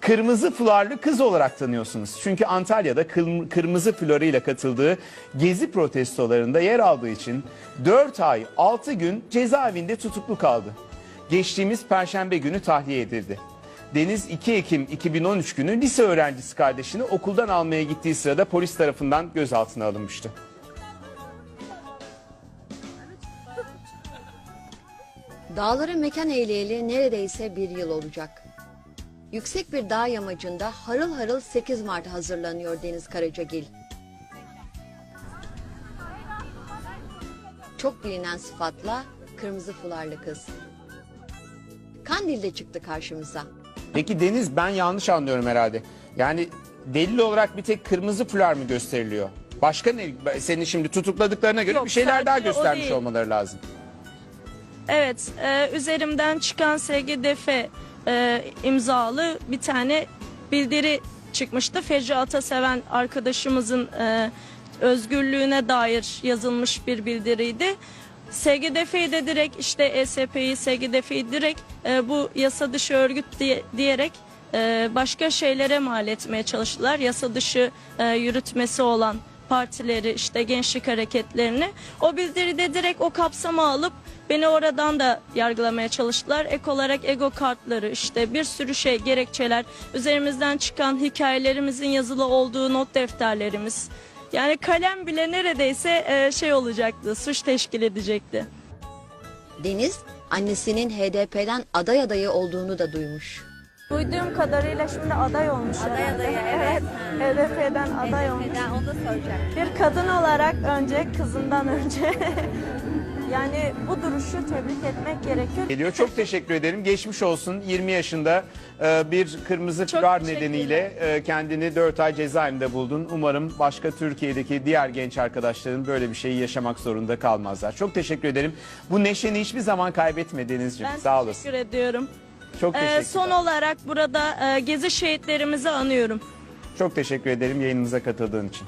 kırmızı fularlı kız olarak tanıyorsunuz. Çünkü Antalya'da kırm- kırmızı floruyla katıldığı gezi protestolarında yer aldığı için 4 ay 6 gün cezaevinde tutuklu kaldı. Geçtiğimiz perşembe günü tahliye edildi. Deniz 2 Ekim 2013 günü lise öğrencisi kardeşini okuldan almaya gittiği sırada polis tarafından gözaltına alınmıştı. Dağlara mekan eğleyeli neredeyse bir yıl olacak. Yüksek bir dağ yamacında harıl harıl 8 Mart hazırlanıyor Deniz Karacagil. Çok bilinen sıfatla kırmızı fularlı kız. Kandil'de çıktı karşımıza. Peki Deniz ben yanlış anlıyorum herhalde. Yani delil olarak bir tek kırmızı fular mı gösteriliyor? Başka ne? Seni şimdi tutukladıklarına göre Yok, bir şeyler daha sadece o göstermiş değil. olmaları lazım. Evet, e, üzerimden çıkan SGDF e, imzalı bir tane bildiri çıkmıştı. Fecri Ataseven arkadaşımızın e, özgürlüğüne dair yazılmış bir bildiriydi. SGDF'yi de direkt işte ESP'yi, SGDF'yi direkt e, bu yasa dışı örgüt diye, diyerek e, başka şeylere mal etmeye çalıştılar. Yasa dışı e, yürütmesi olan partileri işte gençlik hareketlerini o bildiride direkt o kapsama alıp beni oradan da yargılamaya çalıştılar. Ek olarak ego kartları işte bir sürü şey gerekçeler üzerimizden çıkan hikayelerimizin yazılı olduğu not defterlerimiz. Yani kalem bile neredeyse e, şey olacaktı suç teşkil edecekti. Deniz annesinin HDP'den aday adayı olduğunu da duymuş. Duyduğum kadarıyla şimdi aday olmuş. Aday adayı evet. HDP'den aday olmuş. onu da soracağım. Bir kadın olarak önce kızından önce yani bu duruşu tebrik etmek gerekiyor. Geliyor. Çok teşekkür ederim. Geçmiş olsun. 20 yaşında e, bir kırmızı Çok nedeniyle e, kendini 4 ay cezaevinde buldun. Umarım başka Türkiye'deki diğer genç arkadaşların böyle bir şeyi yaşamak zorunda kalmazlar. Çok teşekkür ederim. Bu neşeni hiçbir zaman kaybetme Denizciğim. Ben Sağ olasın. teşekkür ediyorum. Çok Ee, teşekkür son olarak burada e, gezi şehitlerimizi anıyorum. Çok teşekkür ederim yayınımıza katıldığın için.